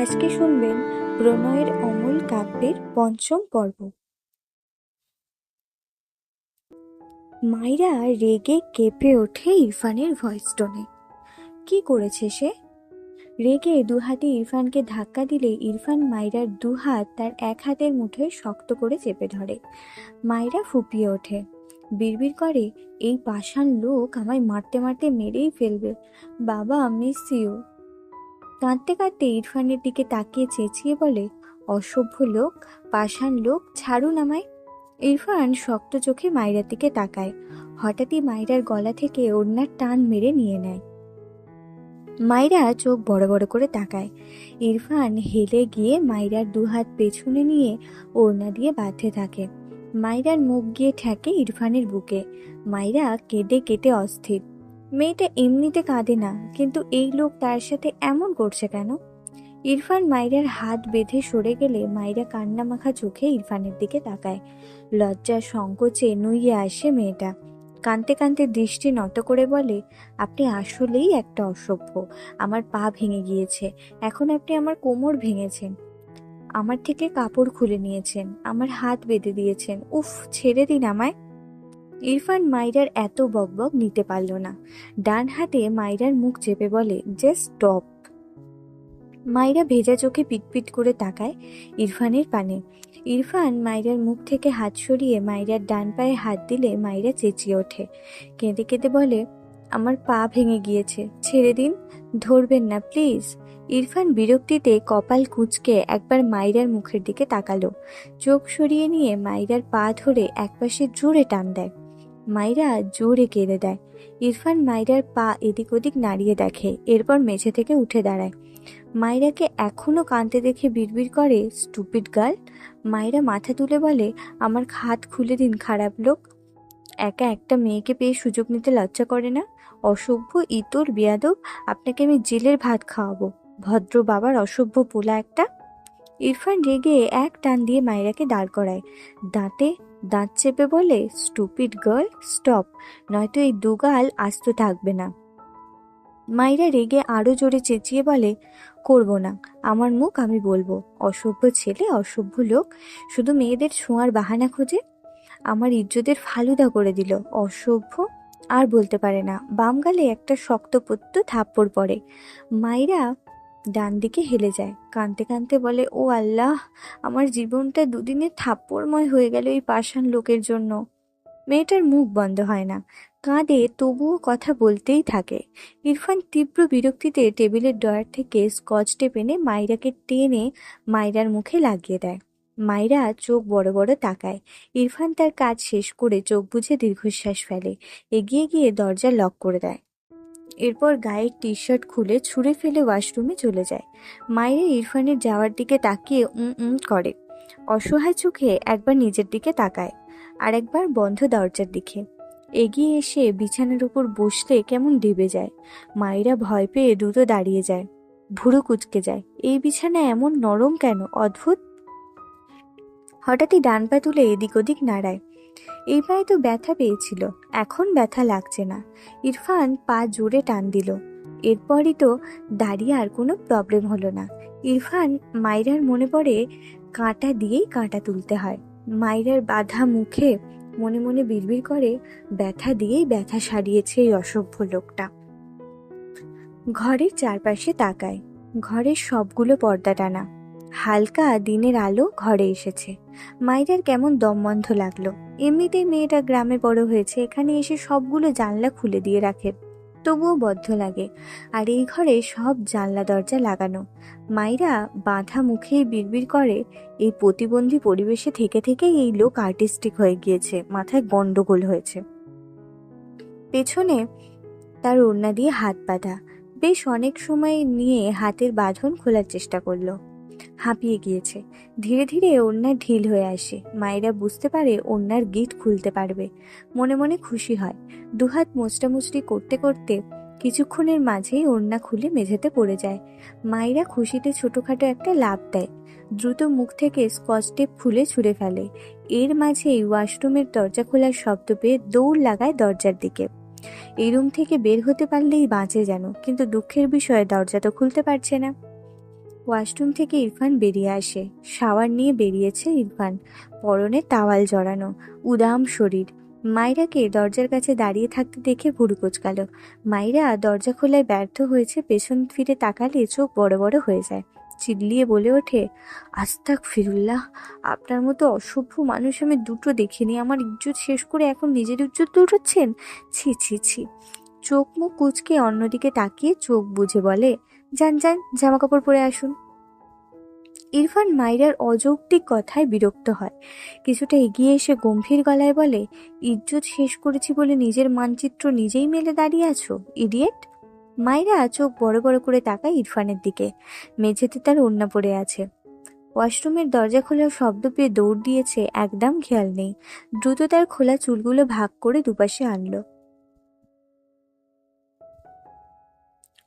আজকে শুনবেন প্রণয়ের অমল কাব্যের পঞ্চম পর্ব। মাইরা রেগে কেঁপে ওঠে ইরফানের ভয়েস টোনে কি করেছে সে? রেগে দু হাতে ইরফানকে ধাক্কা দিলে ইরফান মাইরার দু হাত তার এক হাতের মুঠোয় শক্ত করে চেপে ধরে। মাইরা ফুপিয়ে ওঠে। বিড়বিড় করে, এই পাষাণ লোক আমায় মারতে মারতে মেরেই ফেলবে। বাবা মিস ইউ কাঁদতে কাঁদতে ইরফানের দিকে তাকিয়ে চেঁচিয়ে বলে, অসভ্য লোক, পাষাণ লোক, ছাড়ুন আমায়। ইরফান শক্ত চোখে মাইরার দিকে তাকায়। হঠাৎই মাইরার গলা থেকে ওড়নার টান মেরে নিয়ে নেয়। মাইরা চোখ বড় বড় করে তাকায়। ইরফান হেলে গিয়ে মাইরার দুহাত পেছনে নিয়ে ওড়না দিয়ে বাঁধতে থাকে। মাইরার মুখ গিয়ে ঠেকে ইরফানের বুকে। মাইরা কেঁদে কেটে অস্থির। মেয়েটা এমনিতে কাঁদে না, কিন্তু এই লোক তার সাথে এমন করছে কেন? ইরফান মাইরার হাত বেঁধে সরে গেলে মাইরা কান্না মাখা চোখে ইরফানের দিকে তাকায়। লজ্জা, সংকোচে নুইয়ে আসে মেয়েটা। কানতে কানতে দৃষ্টি নত করে বলে, আপনি আসলেই একটা অসভ্য। আমার পা ভেঙে গিয়েছে। এখন আপনি আমার কোমর ভেঙেছেন। আমার থেকে কাপড় খুলে নিয়েছেন। আমার হাত বেঁধে দিয়েছেন। উফ, ছেড়ে দিন আমায়। ইরফান মাইরার এত বকবক নিতে পারল না। ডান হাতে মাইরার মুখ চেপে বলে, জাস্ট স্টপ। মাইরা ভেজা চোখে পিটপিট করে তাকায় ইরফানের পানে। ইরফান মাইরার মুখ থেকে হাত সরিয়ে মাইরার ডান পায়ে হাত দিলে মাইরা চেঁচিয়ে ওঠে। কেঁদে কেঁদে বলে, আমার পা ভেঙে গিয়েছে, ছেড়ে দিন, ধরবেন না, প্লিজ। ইরফান বিরক্তিতে কপাল কুঁচকে একবার মাইরার মুখের দিকে তাকালো। চোখ সরিয়ে নিয়ে মাইরার পা ধরে একপাশে জোরে টান দেয়। মাইরা জোরে কেঁদে দেয়। ইরফান মাইরার পা এদিক ওদিক নাড়িয়ে দেখে, এরপর মেঝে থেকে উঠে দাঁড়ায়। মাইরাকে এখনও কাঁদতে দেখে বিড়বিড় করে, স্টুপিড গার্ল? মাইরা মাথা তুলে বলে, আমার হাত খুলে দিন, খারাপ লোক। একা একটা মেয়েকে পেয়ে সুযোগ নিতে লজ্জা করে না? অসভ্য, ইতর, বিয়াদব, আপনাকে আমি জেলের ভাত খাওয়াবো। ভদ্র বাবার অসভ্য পোলা একটা? ইরফান রেগে এক টান দিয়ে মাইরাকে দাঁড় করায়। দাঁতে দাঁত চেপে বলে স্টুপিড গার্ল স্টপ নয়তো এই দুগাল আস্ত থাকবে না। মাইরা রেগে আরও জোরে চেঁচিয়ে বলে, করব না, আমার মুখ আমি বলব। অসভ্য ছেলে, অসভ্য লোক, শুধু মেয়েদের ছোঁয়ার বাহানা খোঁজে। আমার ইজ্জতের ফালুদা করে দিল। অসভ্য আর বলতে পারে না। বাম গালে একটা শক্তপোক্ত থাপ্পড় পড়ে। মাইরা ডান দিকে হেলে যায়। কানতে কানতে বলে, ও আল্লাহ, আমার জীবনটা দুদিনে থাপ্পড়ময় হয়ে গেল এই পাষাণ লোকের জন্য। মেয়েটার মুখ বন্ধ হয় না। কাঁদে, তবুও কথা বলতেই থাকে। ইরফান তীব্র বিরক্তিতে টেবিলের ডয়ার থেকে স্কচ টেপ এনে মাইরাকে টেনে মাইরার মুখে লাগিয়ে দেয়। মাইরা চোখ বড় বড় তাকায়। ইরফান তার কাজ শেষ করে চোখ বুঝে দীর্ঘশ্বাস ফেলে। এগিয়ে গিয়ে দরজা লক করে দেয়। এরপর গায়ের টি শার্ট খুলে ছুঁড়ে ফেলে ওয়াশরুমে চলে যায়। মায়েরা ইরফানের যাওয়ার দিকে তাকিয়ে উম উম করে। অসহায় চোখে একবার নিজের দিকে তাকায় আর একবার বন্ধ দরজার দিকে। এগিয়ে এসে বিছানার উপর বসলে কেমন ডেবে যায়। মায়েরা ভয় পেয়ে দ্রুত দাঁড়িয়ে যায়। ভুরু কুচকে যায়। এই বিছানা এমন নরম কেন? অদ্ভুত। হঠাৎই ডান পা তুলে এদিক ওদিক নাড়ায়। এই পায়ে তো ব্যথা পেয়েছিল, এখন ব্যথা লাগছে না। ইরফান পা জোরে টান দিল। এরপরই তো দাঁড়িয়ে আর কোনো প্রবলেম হলো না। ইরফান মাইরার মনে পড়ে কাঁটা দিয়েই কাঁটা তুলতে হয়। মাইরার বাধা মুখে মনে মনে বিড়বিড় করে ব্যথা দিয়েই ব্যথা সারিয়েছে এই অসভ্য লোকটা। ঘরের চারপাশে তাকায়। ঘরের সবগুলো পর্দা টানা। হালকা দিনের আলো ঘরে এসেছে। মাইরার কেমন দম বন্ধ লাগল। এমনিতেই মেয়েটা গ্রামে বড় হয়েছে, এখানে এসে সবগুলো জানলা খুলে দিয়ে রাখে। তবুও বদ্ধ লাগে। আর এই ঘরে সব জানলা দরজা লাগানো। মাইরা বাঁধা মুখেই বিড়বিড় করে, এই প্রতিবন্ধী পরিবেশে থেকে থেকেই এই লোক আর্টিস্টিক হয়ে গিয়েছে, মাথায় গন্ডগোল হয়েছে। পেছনে তার ওড়না দিয়ে হাত বাঁধা। বেশ অনেক সময় নিয়ে হাতের বাঁধন খোলার চেষ্টা করল। হাঁপিয়ে গিয়েছে। ধীরে ধীরে ওড়নার ঢিল হয়ে আসে। মায়েরা বুঝতে পারে ওড়নার গিট খুলতে পারবে। মনে মনে খুশি হয়। দুহাত মোচড়ামুচড়ি করতে করতে কিছুক্ষণের মাঝেই ওড়না খুলে মেঝেতে পড়ে যায়। মায়েরা খুশিতে ছোটোখাটো একটা লাভ দেয়। দ্রুত মুখ থেকে স্কচ টেপ খুলে ছুঁড়ে ফেলে। এর মাঝেই ওয়াশরুমের দরজা খোলার শব্দ পেয়ে দৌড় লাগায় দরজার দিকে। এই রুম থেকে বের হতে পারলেই বাঁচে যেন, কিন্তু দুঃখের বিষয়ে দরজা তো খুলতে পারছে না। ওয়াশরুম থেকে ইরফান বেরিয়ে আসে। শাওয়ার নিয়ে বেরিয়েছে ইরফান। পরনে তাওয়াল জড়ানো, উদাম শরীর। মাইরাকে দরজার কাছে দাঁড়িয়ে থাকতে দেখে ভুরু কোচকাল। মাইরা দরজা খোলায় ব্যর্থ হয়েছে, পেছন ফিরে তাকালে চোখ বড় বড় হয়ে যায়। চিল্লিয়ে বলে ওঠে আস্তাক ফিরুল্লাহ আপনার মতো অসভ্য মানুষ আমি দুটো দেখিনি। আমার ইজ্জত শেষ করে এখন নিজের ইজ্জত লুটাচ্ছেন ছি ছি ছি। চোখ মুখ কুচকে অন্যদিকে তাকিয়ে চোখ বুঝে বলে যান যান জামা কাপড় পরে আসুন। ইরফান মাইরার অযৌক্তিক কথায় বিরক্ত হয়। কিছুটা এগিয়ে এসে গম্ভীর গলায় বলে, ইজ্জত শেষ করেছি বলে নিজের মানচিত্র নিজেই মেলে দাঁড়িয়ে আছো, ইডিয়েট? মাইরা চোখ বড় বড় করে তাকায় ইরফানের দিকে। মেঝেতে তার ওড়না পড়ে আছে। ওয়াশরুমের দরজা খোলার শব্দ পেয়ে দৌড় দিয়েছে, একদম খেয়াল নেই। দ্রুত তার খোলা চুলগুলো ভাগ করে দুপাশে আনলো।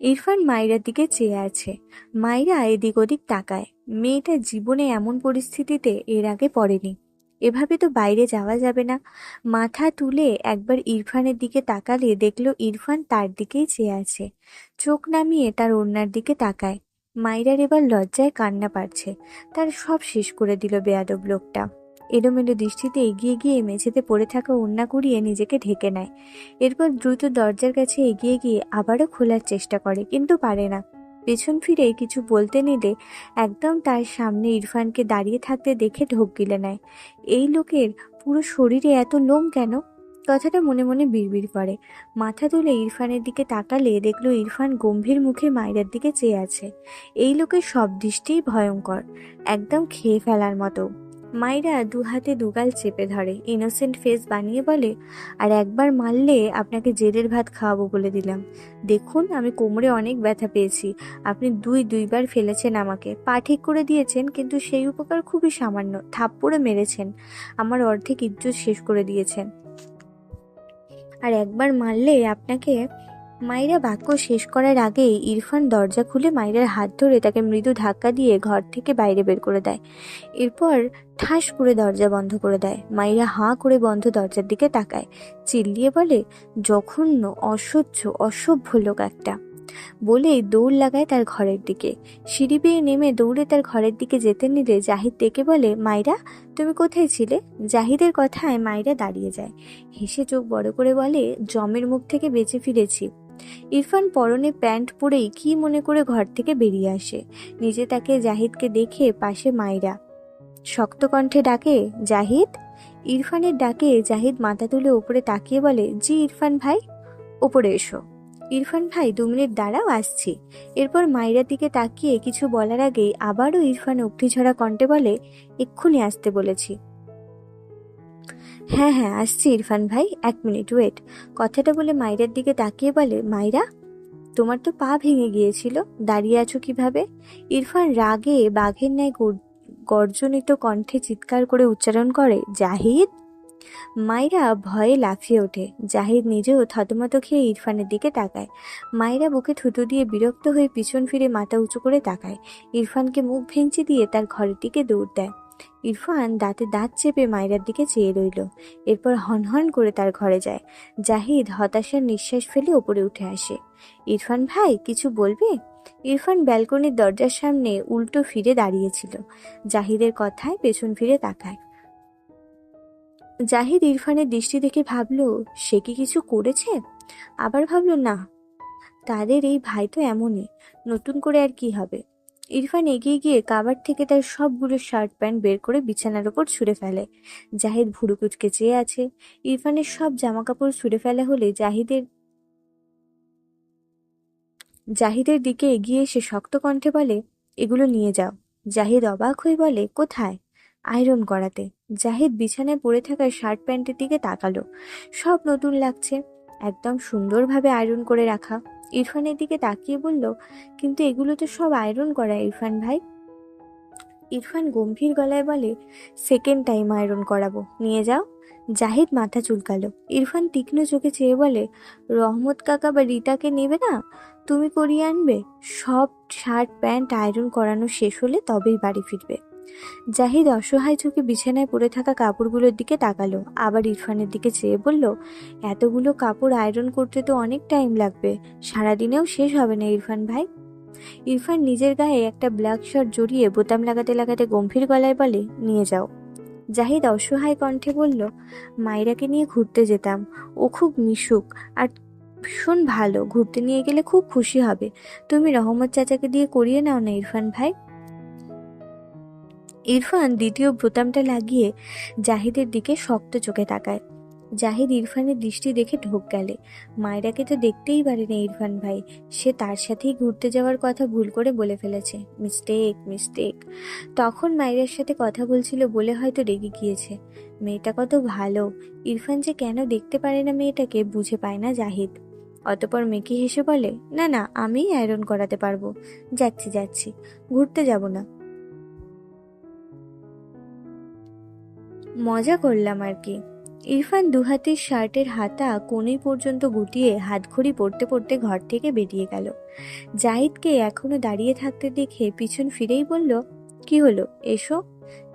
ইরফান মাইরার দিকে চেয়ে আছে। মাইরা এদিক ওদিক তাকায়। মেয়েটা জীবনে এমন পরিস্থিতিতে এর আগে পড়েনি। এভাবে তো বাইরে যাওয়া যাবে না। মাথা তুলে একবার ইরফানের দিকে তাকালে দেখল ইরফান তার দিকেই চেয়ে আছে। চোখ নামিয়ে তার ওড়নার দিকে তাকায়। মাইরার এবার লজ্জায় কান্না পারছে। তার সব শেষ করে দিল বেয়াদব লোকটা। এলোমেলো দৃষ্টিতে এগিয়ে গিয়ে মেঝেতে পড়ে থাকা ওড়না কুড়িয়ে নিজেকে ঢেকে নেয়। এরপর দ্রুত দরজার কাছে এগিয়ে গিয়ে আবারও খোলার চেষ্টা করে, কিন্তু পারে না। পেছন ফিরে কিছু বলতে নিলে একদম তার সামনে ইরফানকে দাঁড়িয়ে থাকতে দেখে ঢোক গিলে নেয়। এই লোকের পুরো শরীরে এত লোম কেন? কথাটা মনে মনে বিড়বিড় করে। মাথা তুলে ইরফানের দিকে তাকালে দেখল ইরফান গম্ভীর মুখে মায়ের দিকে চেয়ে আছে। এই লোকের সব দৃষ্টিই ভয়ঙ্কর, একদম খেয়ে ফেলার মতো। মাইরা দু হাতে দুগাল চেপে ধরে ইনোসেন্ট ফেস বানিয়ে বলে, আর একবার মারলে আপনাকে জেলের ভাত খাওয়াবো বলে দিলাম। দেখুন, আমি কোমরে অনেক ব্যথা পেয়েছি। আপনি দুই, দুইবার ফেলেছেন আমাকে। পা ঠিক করে দিয়েছেন, কিন্তু সেই উপকার খুবই সামান্য। থাপ্পড়ে মেরেছেন। আমার অর্ধেক ইজ্জত শেষ করে দিয়েছেন। আর একবার মারলে আপনাকে মাইরা বাক্য শেষ করার আগেই ইরফান দরজা খুলে মাইরার হাত ধরে তাকে মৃদু ধাক্কা দিয়ে ঘর থেকে বাইরে বের করে দেয়। এরপর ঠাস করে দরজা বন্ধ করে দেয়। মাইরা হাঁ করে বন্ধ দরজার দিকে তাকায়। চিল্লিয়ে বলে, জঘন্য, অসহ্য, অসভ্য লোক একটা। বলে দৌড় লাগায় তার ঘরের দিকে। সিঁড়ি বেয়ে নেমে দৌড়ে তার ঘরের দিকে যেতে নিলে জাহিদ ডেকে বলে মাইরা তুমি কোথায় ছিলে? জাহিদের কথায় মাইরা দাঁড়িয়ে যায়। হেসে চোখ বড় করে বলে, জমের মুখ থেকে বেঁচে ফিরেছি। ইরফান পরনে প্যান্ট পরেই কি মনে করে ঘর থেকে বেরিয়ে আসে। নিজে তাকে জাহিদকে দেখে পাশে মাইরা শক্ত কণ্ঠে ডাকে, জাহিদ? ইরফানের ডাকে জাহিদ মাথা তুলে উপরে তাকিয়ে বলে, জি ইরফান ভাই, ওপরে এসো। ইরফান ভাই, দু মিনিট দাঁড়াও, আসছি। এরপর মাইরার দিকে তাকিয়ে কিছু বলার আগেই আবারও ইরফান ঝরা কণ্ঠে বলে, এক্ষুনি আসতে বলেছি। হ্যাঁ হ্যাঁ আসছি ইরফান ভাই, এক মিনিট ওয়েট কথাটা বলে মাইরার দিকে তাকিয়ে বলে, মাইরা, তোমার তো পা ভেঙে গিয়েছিল, দাঁড়িয়ে আছো কীভাবে? ইরফান রাগে বাঘের ন্যায় গর্জনিত কণ্ঠে চিৎকার করে উচ্চারণ করে, জাহিদ? মাইরা ভয়ে লাফিয়ে ওঠে। জাহিদ নিজেও থতমত খেয়ে ইরফানের দিকে তাকায়। মাইরা বুকে থুতু দিয়ে বিরক্ত হয়ে পিছন ফিরে মাথা উঁচু করে তাকায়। ইরফানকে মুখ ভেঙচি দিয়ে তার ঘরের দিকে দৌড় দেয়। ইরফান দাঁতে দাঁত চেপে মাইরার দিকে চেয়ে রইল। এরপর হনহন করে তার ঘরে যায়। জাহিদ হতাশার নিঃশ্বাস ফেলে ওপরে উঠে আসে। ইরফান ভাই, কিছু বলবে? ইরফান ব্যালকনির দরজার সামনে উল্টো ফিরে দাঁড়িয়েছিল। জাহিদের কথায় পেছন ফিরে তাকায়। জাহিদ ইরফানের দৃষ্টি দেখে ভাবল, সে কি কিছু করেছে? আবার ভাবল, না, তাদের এই ভাই তো এমনই। নতুন করে আর কি হবে? ইরফান এগিয়ে গিয়ে কাবার থেকে তার সবগুলো শার্ট প্যান্ট বের করে বিছানার ওপর ছুঁড়ে ফেলে। জাহিদ ভুরু কুচকে চেয়ে আছে। ইরফানের সব জামা কাপড় ছুঁড়ে ফেলা হলে জাহিদের জাহিদের দিকে এগিয়ে এসে শক্ত কণ্ঠে বলে, এগুলো নিয়ে যাও। জাহিদ অবাক হয়ে বলে, কোথায়? আয়রন করাতে জাহিদ বিছানায় পড়ে থাকা শার্ট প্যান্টের দিকে তাকালো। সব নতুন লাগছে। একদম সুন্দরভাবে আয়রন করে রাখা। ইরফানের দিকে তাকিয়ে বলল, কিন্তু এগুলো তো সব আয়রন করা, ইরফান ভাই। ইরফান গম্ভীর গলায় বলে সেকেন্ড টাইম আয়রন করাবো, নিয়ে যাও। জাহিদ মাথা চুলকালো। ইরফান তীক্ষ্ণ চোখে চেয়ে বলে, রহমত কাকা বা রিতাকে নেবে না? তুমি করিয়ে আনবে? সব শার্ট প্যান্ট আয়রন করানো শেষ হলে তবেই বাড়ি ফিরবে। জাহিদ অসহায় চোখে বিছানায় পড়ে থাকা কাপড়গুলোর দিকে তাকালো। আবার ইরফানের দিকে চেয়ে বলল, এতগুলো কাপড় আয়রন করতে তো অনেক টাইম লাগবে। সারাদিনেও শেষ হবে না, ইরফান ভাই। ইরফান নিজের গায়ে একটা ব্ল্যাক শার্ট জড়িয়ে বোতাম লাগাতে লাগাতে গম্ভীর গলায় বলে, নিয়ে যাও। জাহিদ অসহায় কণ্ঠে বলল মাইরাকে নিয়ে ঘুরতে যেতাম। ও খুব মিশুক। আর ভীষণ ভালো। ঘুরতে নিয়ে গেলে খুব খুশি হবে। তুমি রহমত চাচাকে দিয়ে করিয়ে নাও না, ইরফান ভাই? ইরফান দ্বিতীয় বোতামটা লাগিয়ে জাহিদের দিকে শক্ত চোখে তাকায়। জাহিদ ইরফানের দৃষ্টি দেখে ঢোক গেলে। মায়রাকে তো দেখতেই পারেনি ইরফান ভাই। সে তার সাথেই ঘুরতে যাওয়ার কথা ভুল করে বলে ফেলেছে। মিস্টেক মিস্টেক তখন মায়েরার সাথে কথা বলছিল বলে হয়তো রেগে গিয়েছে। মেয়েটা কত ভালো। ইরফান যে কেন দেখতে পারে না মেয়েটাকে বুঝে পায় না জাহিদ। অতপর মেকি হেসে বলে, না না, আমিই আয়রন করাতে পারব। যাচ্ছি যাচ্ছি। ঘুরতে যাব না। মজা করলাম আর কি। ইরফান দুহাতের শার্টের হাতা কোণে পর্যন্ত গুটিয়ে হাতঘড়ি পড়তে পড়তে ঘর থেকে বেরিয়ে গেল। জাহিদকে এখনও দাঁড়িয়ে থাকতে দেখে পিছন ফিরেই বলল, কি হলো? এসো।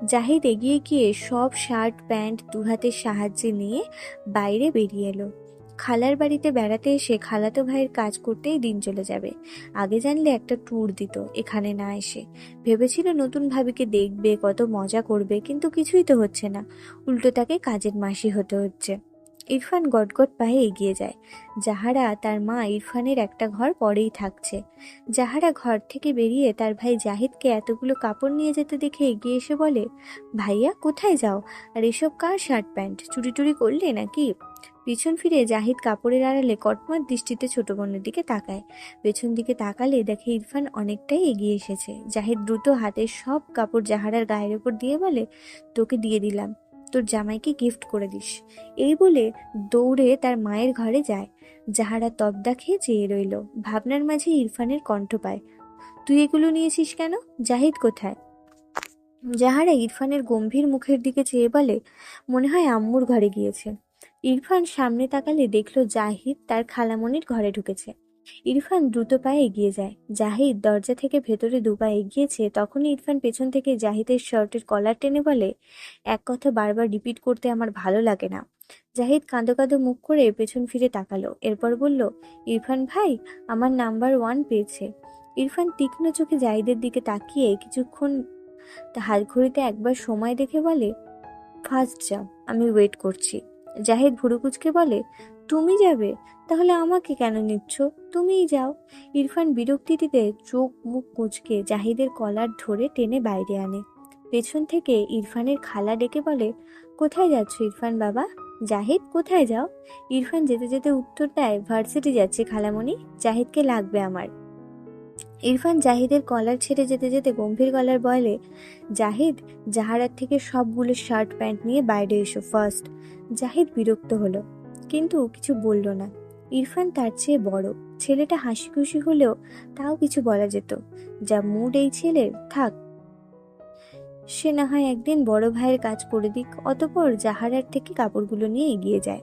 জাহিদ এগিয়ে গিয়ে সব শার্ট, প্যান্ট দুহাতের সাহায্যে নিয়ে বাইরে বেরিয়ে এলো। খালার বাড়িতে বেড়াতে এসে খালাতো ভাইয়ের কাজ করতেই দিন চলে যাবে। আগে জানলে একটা ট্যুর দিত, এখানে না এসে। ভেবেছিল নতুন ভাবিকে দেখবে, কত মজা করবে, কিন্তু কিছুই তো হচ্ছে না। উল্টো তাকে কাজের মাসি হতে হচ্ছে। ইরফান গটগট পায়ে এগিয়ে যায়। যাহারা তার মা ইরফানের একটা ঘর পরেই থাকছে। যাহারা ঘর থেকে বেরিয়ে তার ভাই জাহিদকে এতগুলো কাপড় নিয়ে যেতে দেখে এগিয়ে এসে বলে, ভাইয়া, কোথায় যাও? আর এসব কার শার্ট প্যান্ট? চুরি টুরি করলে নাকি? পিছন ফিরে জাহিদ কাপড়ের আড়ালে কটমট দৃষ্টিতে ছোট বোনের দিকে তাকায়। পেছন দিকে তাকালে দেখে ইরফান অনেকটাই এগিয়ে এসেছে। জাহিদ দ্রুত হাতের সব কাপড় জাহারার গায়ের ওপর দিয়ে বলে, তোকে দিয়ে দিলাম। তোর জামাইকে গিফট করে দিস। এই বলে দৌড়ে তার মায়ের ঘরে যায়। যাহারা তবদা খেয়ে চেয়ে রইল। ভাবনার মাঝে ইরফানের কণ্ঠ পায়, তুই এগুলো নিয়েছিস কেন? জাহিদ কোথায়? যাহারা ইরফানের গম্ভীর মুখের দিকে চেয়ে বলে, মনে হয় আম্মুর ঘরে গিয়েছে। ইরফান সামনে তাকালে দেখল জাহিদ তার খালামনির ঘরে ঢুকেছে। ইরফান দ্রুত পায়ে এগিয়ে যায়। জাহিদ দরজা থেকে ভেতরে দুপা এগিয়েছে, তখনই ইরফান পেছন থেকে জাহিদের শার্টের কলার টেনে বলে, এক কথা বারবার রিপিট করতে আমার ভালো লাগে না। জাহিদ কাঁদো কাঁদো মুখ করে পেছন ফিরে তাকালো, এরপর বলল, ইরফান ভাই, আমার নাম্বার ওয়ান পেয়েছে। ইরফান তীক্ষ্ণ চোখে জাহিদের দিকে তাকিয়ে কিছুক্ষণ হাত ঘড়িতে একবার সময় দেখে বলে ফার্স্ট যাও, আমি ওয়েট করছি। জাহিদ ভুরুকুচকে বলে, তুমি যাবে? তাহলে আমাকে কেন নিচ্ছ? তুমিই যাও। ইরফান বিরক্তিতে চোখ মুখ কুচকে জাহিদের কলার ধরে টেনে বাইরে আনে। পেছন থেকে ইরফানের খালা ডেকে বলে, কোথায় যাচ্ছ ইরফান বাবা? জাহিদ, কোথায় যাও? ইরফান যেতে যেতে উত্তর দেয়, ভার্সিটি যাচ্ছে খালামণি, জাহিদকে লাগবে আমার। ইরফান জাহিদের কলার ছেড়ে যেতে যেতে গম্ভীর গলার বলে জাহিদ, জাহারার থেকে সবগুলো শার্ট প্যান্ট নিয়ে বাইরে এসো ফার্স্ট। জাহিদ বিরক্ত হলো, কিন্তু কিছু বলল না। ইরফান তার চেয়ে বড়। ছেলেটা হাসি খুশি হলেও তাও কিছু বলা যেত। যা মুড এই ছেলের থাক। সে না হয় একদিন বড় ভাইয়ের কাজ করে দিক, অতপর জাহারার থেকে কাপড়গুলো নিয়ে এগিয়ে যায়।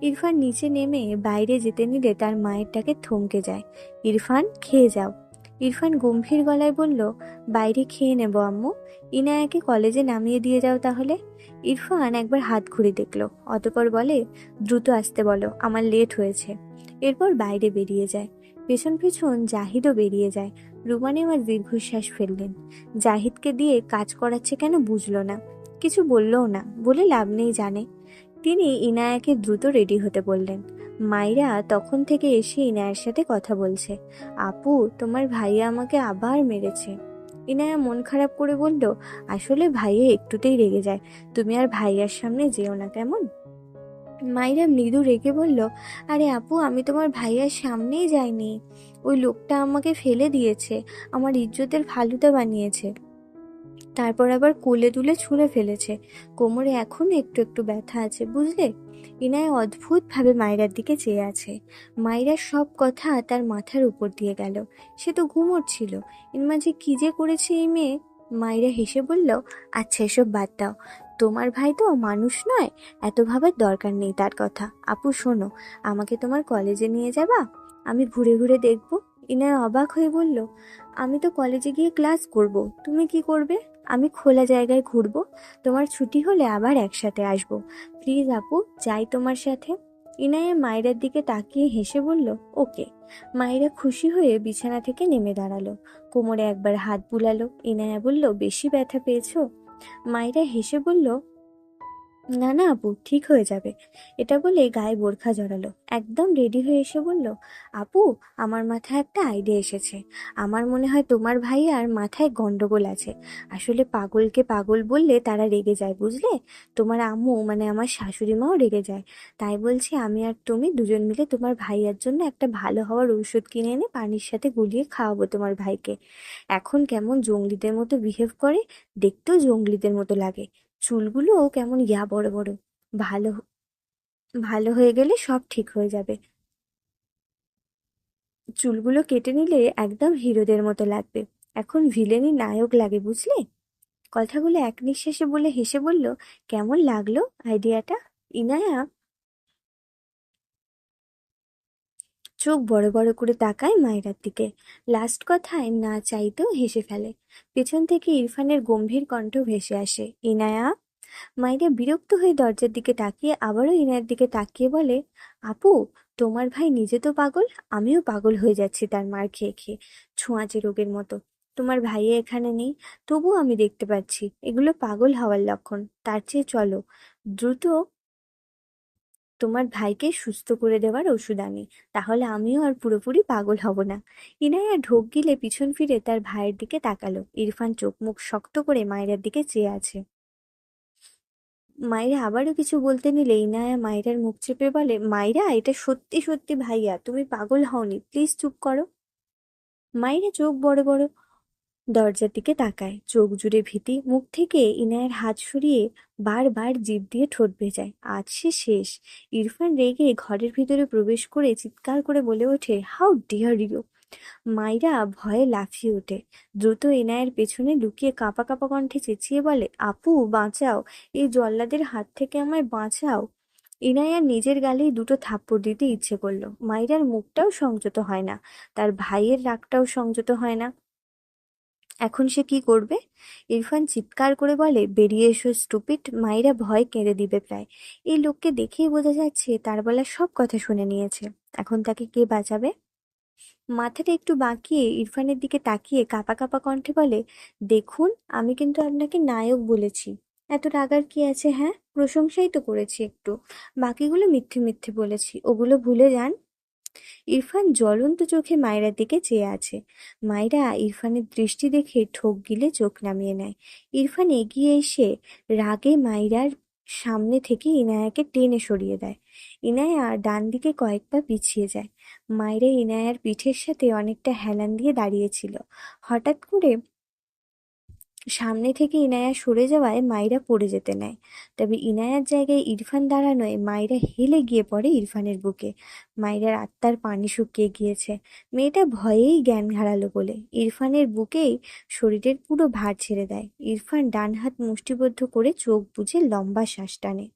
ইরফান নিচে নেমে বাইরে যেতে নিলে তার মায়েরটাকে থমকে যায়। ইরফান, খেয়ে যাও। ইরফান গম্ভীর গলায় বলল, বাইরে খেয়ে নেব, আম্মু। ইনায়াকে কলেজে নামিয়ে দিয়ে যাও তাহলে। ইরফান একবার হাত ঘুরে দেখল। অতপর বলে, দ্রুত আসতে বলো, আমার লেট হয়েছে। এরপর বাইরে বেরিয়ে যায়। পেছন পেছন জাহিদও বেরিয়ে যায়। রুমানি আমার দীর্ঘশ্বাস ফেললেন। জাহিদকে দিয়ে কাজ করাচ্ছে কেন বুঝলো না। কিছু বললও না, বলে লাভ নেই জানে। তিনি ইনায়াকে দ্রুত রেডি হতে বললেন। মাইরা তখন থেকে এসে ইনায়ের সাথে কথা বলছে। আপু, তোমার ভাইয়া আমাকে আবার মেরেছে। ইনায়া মন খারাপ করে বলল, আসলে ভাইয়া একটুতেই রেগে যায়। তুমি আর ভাইয়ার সামনে যেও না কেমন? মাইরা মৃদু রেগে বলল, আরে আপু, আমি তোমার ভাইয়ার সামনেই যাইনি। ওই লোকটা আমাকে ফেলে দিয়েছে, আমার ইজ্জতের ফালুদা বানিয়েছে। তারপর আবার কোলে তুলে ছুঁড়ে ফেলেছে। কোমরে এখনও একটু একটু ব্যথা আছে, বুঝলে? ইনায় অদ্ভুতভাবে মায়েরার দিকে চেয়ে আছে। মায়েরার সব কথা তার মাথার উপর দিয়ে গেল। সে তো ঘুমোচ্ছিল এর মাঝে কি যে করেছে এই মেয়ে? মায়েরা হেসে বলল আচ্ছা এসব বাদ দাও। তোমার ভাই তো মানুষ নয়, এত ভাবার দরকার নেই তার কথা। আপু, শোনো, আমাকে তোমার কলেজে নিয়ে যাবা? আমি ঘুরে ঘুরে দেখব। ইনায় অবাক হয়ে বলল, আমি তো কলেজে গিয়ে ক্লাস করব। তুমি কি করবে? আমি খোলা জায়গায় ঘুরবো। তোমার ছুটি হলে আবার একসাথে আসব। প্লিজ আপু, যাই তোমার সাথে। ইনায়ে মায়েরার দিকে তাকিয়ে হেসে বলল, ওকে। মায়েরা খুশি হয়ে বিছানা থেকে নেমে দাঁড়াল। কোমরে একবার হাত বুলালো। ইনায়া বলল, বেশি ব্যথা পেয়েছ? মায়েরা হেসে বলল না না আপু, ঠিক হয়ে যাবে। এটা বলে গায়ে বোরখা জড়ালো। একদম রেডি হয়ে এসে বলল, আপু, আমার মাথায় একটা আইডিয়া এসেছে। আমার মনে হয় তোমার ভাই আর মাথায় গন্ডগোল আছে। আসলে পাগলকে পাগল বললে তারা রেগে যায়, বুঝলে? তোমার আম্মু মানে আমার শাশুড়ি মাও রেগে যায়। তাই বলছি আমি আর তুমি দুজন মিলে তোমার ভাইয়ার জন্য একটা ভালো হওয়ার ঔষধ কিনে এনে পানির সাথে গুলিয়ে খাওয়াবো তোমার ভাইকে। এখন কেমন জঙ্গলিদের মতো বিহেভ করে, দেখতেও জঙ্গলিদের মতো লাগে। চুলগুলোও কেমন? ইয়া, বড় বড়। ভালো ভালো হয়ে গেলে সব ঠিক হয়ে যাবে। চুলগুলো কেটে নিলে একদম হিরোদের মতো লাগবে। এখন ভিলেনই নায়ক লাগে, বুঝলে? কথাগুলো এক নিঃশ্বাসে বলে হেসে বলল, কেমন লাগল আইডিয়াটা? ইনায়া চোখ বড় বড় করে তাকায় মায়েরার দিকে। লাস্ট কথায় না চাইতেও হেসে ফেলে। পেছন থেকে ইরফানের গম্ভীর কণ্ঠ ভেসে আসে। ইনায়া? মায়েরা বিরক্ত হয়ে দরজার দিকে তাকিয়ে আবারও ইনায়ের দিকে তাকিয়ে বলে, আপু, তোমার ভাই নিজে তো পাগল, আমিও পাগল হয়ে যাচ্ছি তার মার খেয়ে খেয়ে। ছোঁয়াচে রোগের মতো। তোমার ভাইয়া এখানে নেই, তবুও আমি দেখতে পাচ্ছি। এগুলো পাগল হওয়ার লক্ষণ। তার চেয়ে চলো। দ্রুত তোমার ভাইকে সুস্থ করে দেওয়ার ওষুধ আনি, তাহলে আমিও আর পুরোপুরি পাগল হব না। ইনায়া ঢোক গিলে পিছন ফিরে তার ভাইয়ের দিকে তাকালো। ইরফান চোখ মুখ শক্ত করে মায়েরার দিকে চেয়ে আছে। মায়েরা আবারও কিছু বলতে নিলে ইনায়া মায়েরার মুখ চেপে বলে, মায়েরা, এটা সত্যি সত্যি ভাইয়া, তুমি পাগল হওনি, প্লিজ চুপ করো। মায়েরা চোখ বড় বড় দরজার দিকে তাকায়। চোখ জুড়ে ভীতি, মুখ থেকে ইনায়ের হাত সরিয়ে বারবার জিভ দিয়ে ঠোঁট ভেজায়। আজ সে শেষ। ইরফান রেগে ঘরের ভিতরে প্রবেশ করে চিৎকার করে বলে ওঠে, হাউ ডিয়ার ইউ? মাইরা ভয়ে লাফিয়ে ওঠে। দ্রুত এনায়ের পেছনে লুকিয়ে কাঁপা কাঁপা কণ্ঠে চেঁচিয়ে বলে, আপু, বাঁচাও। এই জল্লাদের হাত থেকে আমায় বাঁচাও। ইনায়ার নিজের গালেই দুটো থাপ্পড় দিতে ইচ্ছে করল। মাইরার মুখটাও সংযত হয় না। তার ভাইয়ের রাগটাও সংযত হয় না। এখন সে কি করবে? ইরফান চিৎকার করে বলে, বেরিয়ে এসো স্টুপিট মাইরা ভয় কেঁদে দিবে প্রায়। এই লোককে দেখেই বোঝা যাচ্ছে, তার বলা সব কথা শুনে নিয়েছে। এখন তাকে কে বাঁচাবে? মাথাটা একটু বাঁকিয়ে ইরফানের দিকে তাকিয়ে কাঁপা কাঁপা কণ্ঠে বলে, দেখুন, আমি কিন্তু আপনাকে নায়ক বলেছি। এত রাগার কি আছে হ্যাঁ? প্রশংসাই তো করেছি একটু। বাকিগুলো মিথ্যে মিথ্যে বলেছি। ওগুলো ভুলে যান। ইরফান জ্বলন্ত চোখে মায়েরার দিকে চেয়ে আছে। মায়েরা ইরফানের দৃষ্টি দেখে ঠোক গিলে চোখ নামিয়ে নেয়। ইরফান এগিয়ে এসে রাগে মাইরার সামনে থেকে ইনায়াকে টেনে সরিয়ে দেয়। ইনায়া ডান দিকে কয়েক পা পিছিয়ে যায়। মায়েরা ইনায়ার পিঠের সাথে অনেকটা হেলান দিয়ে দাঁড়িয়েছিল হঠাৎ করে সামনে থেকে ইনায়া সরে যাওয়ায় মাইরা পড়ে যেতে নেয়। তবে ইনায়ার জায়গায় ইরফান দাঁড়ানোয় মাইরা হেলে গিয়ে পড়ে ইরফানের বুকে। মাইরার আত্মার পানি শুকিয়ে গিয়েছে। মেয়েটা ভয়েই জ্ঞান হারালো বলে। ইরফানের বুকেই শরীরের পুরো ভার ছেড়ে দেয়। ইরফান ডান হাত মুষ্টিবদ্ধ করে চোখ বুঝে লম্বা শ্বাস টানে।